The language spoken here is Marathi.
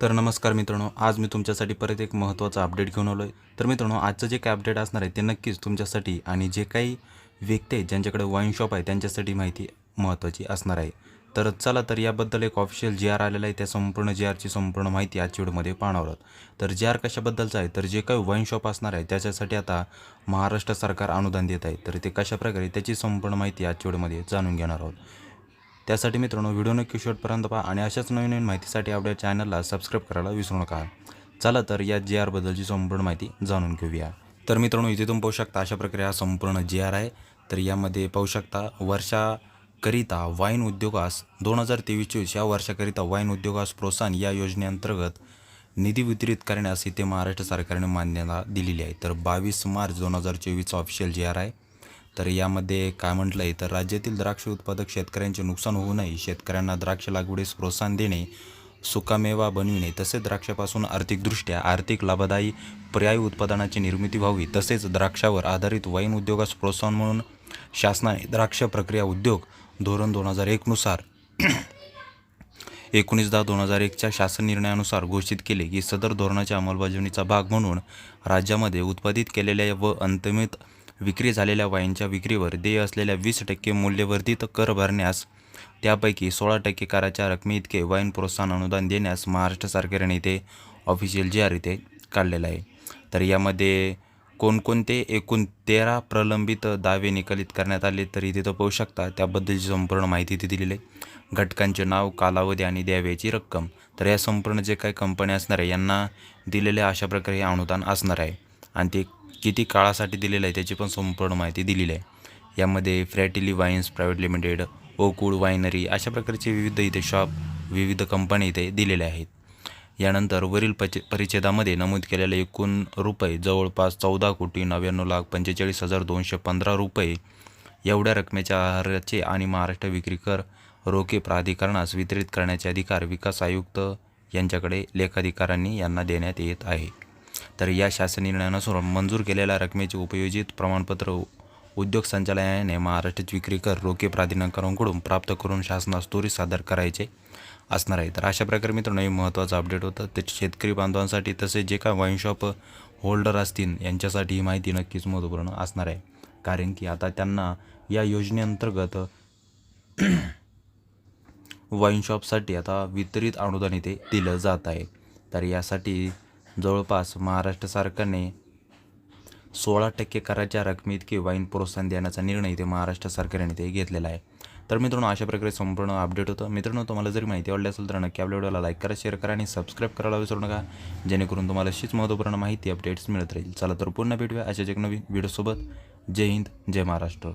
तर नमस्कार मित्रांनो आज मी तुमच्यासाठी परत एक महत्त्वाचा अपडेट घेऊन आलो आहे तर मित्रांनो आजचं जे काही अपडेट असणार आहे ते नक्कीच तुमच्यासाठी आणि जे काही व्यक्ती आहेत ज्यांच्याकडे वाईन शॉप आहे त्यांच्यासाठी माहिती महत्त्वाची असणार आहे. तर चला तर याबद्दल एक ऑफिशियल जी आर आलेला आहे त्या संपूर्ण जी आरची संपूर्ण माहिती आजच्या व्हिडिओमध्ये पाहणार आहोत. तर जी आर कशाबद्दलचं आहे? तर जे काही वाईन शॉप असणार आहे त्याच्यासाठी आता महाराष्ट्र सरकार अनुदान देत आहे. तर ते कशाप्रकारे त्याची संपूर्ण माहिती आजच्या व्हिडिओमध्ये जाणून घेणार आहोत. त्यासाठी मित्रांनो व्हिडिओ नक्की शेवटपर्यंत पहा आणि अशाच नवीन नवीन माहितीसाठी आपल्या चॅनलला सबस्क्राईब करायला विसरू नका. चला तर या जी आरबद्दलची संपूर्ण माहिती जाणून घेऊया. तर मित्रांनो इथे तुम्ही पाहू शकता अशा प्रकारे हा संपूर्ण जी आर आहे. तर यामध्ये पाहू शकता वर्षाकरिता वाईन उद्योगास दोन हजार तेवीस चोवीस या वर्षाकरिता वाईन उद्योगास प्रोत्साहन या योजनेअंतर्गत निधी वितरित करण्यास इथे महाराष्ट्र सरकारने मान्यता दिलेली आहे. तर बावीस मार्च दोन हजार चोवीसचा ऑफिशियल जी आर आहे. तर यामध्ये काय म्हटलं आहे तर राज्यातील द्राक्ष उत्पादक शेतकऱ्यांचे नुकसान होऊ नये. शेतकऱ्यांना द्राक्ष लागवडीस प्रोत्साहन देणे सुकामेवा बनविणे तसेच द्राक्षापासून आर्थिकदृष्ट्या आर्थिक लाभदायी पर्यायी उत्पादनाची निर्मिती व्हावी. तसेच द्राक्षावर आधारित वाईन उद्योगास प्रोत्साहन म्हणून शासनाने द्राक्ष प्रक्रिया उद्योग धोरण दोन हजार एकनुसार एकोणीस दहा दोन हजार एकच्या शासन निर्णयानुसार घोषित केले की सदर धोरणाच्या अंमलबजावणीचा भाग म्हणून राज्यामध्ये उत्पादित केलेल्या व अंतमित विक्री झालेल्या वाईनच्या विक्रीवर देय असलेल्या वीस टक्के मूल्यवर्धित कर भरण्यास त्यापैकी सोळा टक्के कराच्या रकमेइतके वाईन प्रोत्साहन अनुदान देण्यास महाराष्ट्र सरकारने ते ऑफिशियल जी आर इथे काढलेलं आहे. तर यामध्ये कोणकोणते एकूण तेरा प्रलंबित दावे निकालित करण्यात आले तर इथे तर पाहू शकता. त्याबद्दलची संपूर्ण माहिती इथे दिलेली आहे. घटकांचे नाव कालावधी आणि द्याव्याची रक्कम. तर या संपूर्ण जे काही कंपन्या असणार आहे यांना दिलेले अशा प्रकारे हे अनुदान असणार आहे. आणि ते किती काळासाठी दिलेलं आहे त्याची पण संपूर्ण माहिती दिलेली आहे. यामध्ये फ्रॅटिली वाईन्स प्रायव्हेट लिमिटेड ओकूड वायनरी अशा प्रकारचे विविध इथे शॉप विविध कंपनी इथे दिलेल्या आहेत. यानंतर वरील पच परिच्छेदामध्ये नमूद केलेले एकूण रुपये जवळपास चौदा कोटी नव्याण्णव लाख पंचेचाळीस हजार दोनशे पंधरा रुपये. एवढ्या रकमेच्या आहाराचे आणि महाराष्ट्र विक्री कर रोखे प्राधिकरणास वितरित करण्याचे अधिकार विकास आयुक्त यांच्याकडे लेखाधिकाऱ्यांनी यांना देण्यात येत आहे. तर या शासन निर्णयानुसार मंजूर केलेल्या रकमेचे उपयोजित प्रमाणपत्र उद्योग संचालनाने महाराष्ट्रात विक्री कर रोखे प्राधिकरणाकडून प्राप्त करून शासनास त्वरित सादर करायचे असणार आहे. तर अशा प्रकारे मित्रांनो हे महत्त्वाचं अपडेट होतं. ते शेतकरी बांधवांसाठी तसेच जे काय वाईनशॉप होल्डर असतील यांच्यासाठी ही माहिती नक्कीच महत्त्वपूर्ण असणार आहे. कारण की आता त्यांना या योजनेअंतर्गत वाईनशॉपसाठी आता वितरित अनुदान इथे दिलं जात आहे. तर यासाठी जवळपास महाराष्ट्र सरकारने सोळा टक्के कराच्या रकमेइतके वाईन प्रोत्साहन देण्याचा निर्णय ते महाराष्ट्र सरकारने ते घेतलेला आहे. तर मित्रांनो अशा प्रकारे संपूर्ण अपडेट होतं. मित्रांनो तुम्हाला जरी माहिती आवडली असेल तर नक्की आपल्या व्हिडिओला लाईक करा शेअर करा आणि सबस्क्राईब करायला विसरू नका. जेणेकरून तुम्हाला अशीच महत्त्वपूर्ण माहिती अपडेट्स मिळत राहील. चला तर पुन्हा भेटूया अशाच एक नवीन व्हिडिओसोबत. जय हिंद जय महाराष्ट्र.